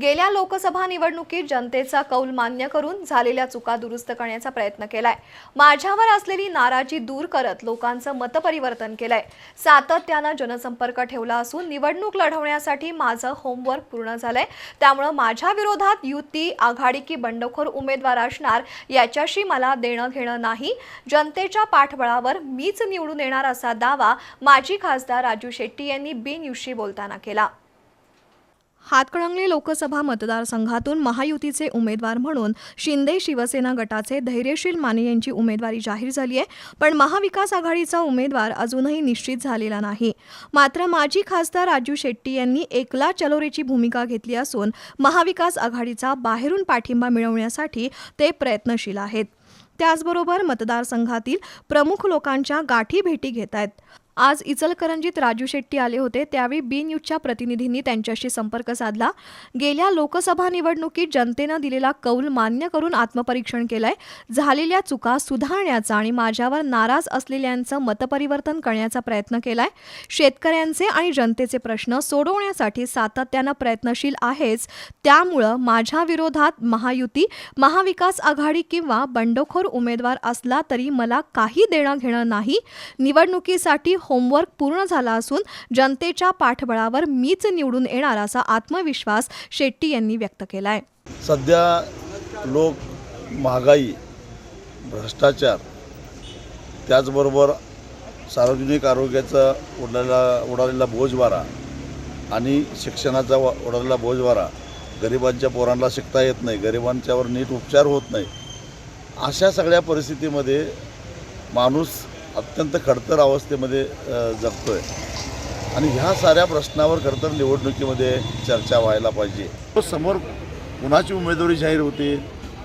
गेल्या लोकसभा निवडणुकीत जनतेचा कौल मान्य करून झालेल्या चुका दुरुस्त करण्याचा प्रयत्न केलाय. माझ्यावर असलेली नाराजी दूर करत लोकांचं मतपरिवर्तन केलंय. सातत्यानं जनसंपर्क ठेवला असून निवडणूक लढवण्यासाठी माझं होमवर्क पूर्ण झालंय. त्यामुळं माझ्या विरोधात युती आघाडी की बंडखोर उमेदवार असणार याच्याशी मला देणं घेणं नाही. जनतेच्या पाठबळावर मीच निवडून येणार असा दावा माजी खासदार राजू शेट्टी यांनी बिनयुशी बोलताना केला. हातकणंगले लोकसभा मतदारसंघातून महायुतीचे उमेदवार म्हणून शिंदे शिवसेना गटाचे धैर्यशील माने यांची उमेदवारी जाहीर झाली आहे. पण महाविकास आघाडीचा उमेदवार अजूनही निश्चित झालेला नाही. मात्र माजी खासदार राजू शेट्टी यांनी एकला चलोरेची भूमिका घेतली असून महाविकास आघाडीचा बाहेरून पाठिंबा मिळवण्यासाठी ते प्रयत्नशील आहेत. त्याचबरोबर मतदारसंघातील प्रमुख लोकांच्या गाठी भेटी घेत आहेत. आज इचलकरंजीत राजू शेट्टी आले होते त्यावेळी बी न्यूजच्या प्रतिनिधींनी त्यांच्याशी संपर्क साधला. गेल्या लोकसभा निवडणुकीत जनतेनं दिलेला कौल मान्य करून आत्मपरीक्षण केलंय. झालेल्या चुका सुधारण्याचा आणि माझ्यावर नाराज असलेल्यांचं मतपरिवर्तन करण्याचा प्रयत्न केलाय. शेतकऱ्यांचे आणि जनतेचे प्रश्न सोडवण्यासाठी सातत्यानं प्रयत्नशील आहेच. त्यामुळं माझ्या विरोधात महायुती महाविकास आघाडी किंवा बंडखोर उमेदवार असला तरी मला काही देणं घेणं नाही. निवडणुकीसाठी होमवर्क पूर्ण झाला असून जनतेच्या पाठबळावर मीच निवडून येणार असा आत्मविश्वास शेट्टी यांनी व्यक्त केलाय. सध्या लोक महागाई भ्रष्टाचार त्याचबरोबर सार्वजनिक आरोग्याचा उडालेला उडालेला बोजवारा आणि शिक्षणाचा उडालेला बोजवारा गरिबांच्या पोरांना शिकता येत नाही गरिबांच्यावर नीट उपचार होत नाही. अशा सगळ्या परिस्थितीमध्ये माणूस अत्यंत खडतर अवस्थेमध्ये जगतो आहे आणि ह्या साऱ्या प्रश्नावर खरं निवडणुकीमध्ये चर्चा व्हायला पाहिजे. समोर कुणाची उमेदवारी जाहीर होते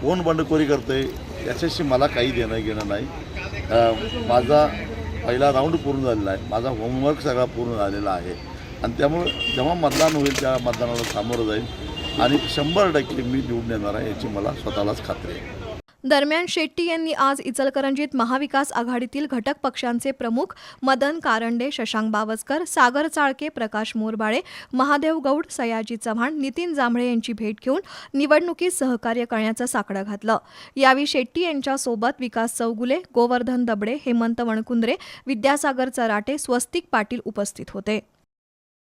कोण बंडखोरी करते याच्याशी मला काही देणं घेणं नाही. माझा पहिला राऊंड पूर्ण झालेला आहे. माझा होमवर्क सगळा पूर्ण झालेला आहे. आणि त्यामुळं जेव्हा मतदान होईल त्या मतदानाला सामोरं जाईल. आणि शंभर टक्के मी निवडून येणार आहे याची मला स्वतःलाच खात्री आहे. दरम्यान शेट्टी यांनी आज इचलकरंजीत महाविकास आघाडीतील घटक पक्षांचे प्रमुख मदन कारंडे शशांक बावस्कर सागर चाळके प्रकाश मोरबाळे महादेव गौड सयाजी चव्हाण नितीन जांभळे यांची भेट घेऊन निवडणुकीत सहकार्य करण्याचं साकडं घातलं. यावेळी शेट्टी यांच्यासोबत विकास चौगुले गोवर्धन दबडे हेमंत वणकुंद्रे विद्यासागर चराटे स्वस्तिक पाटील उपस्थित होते.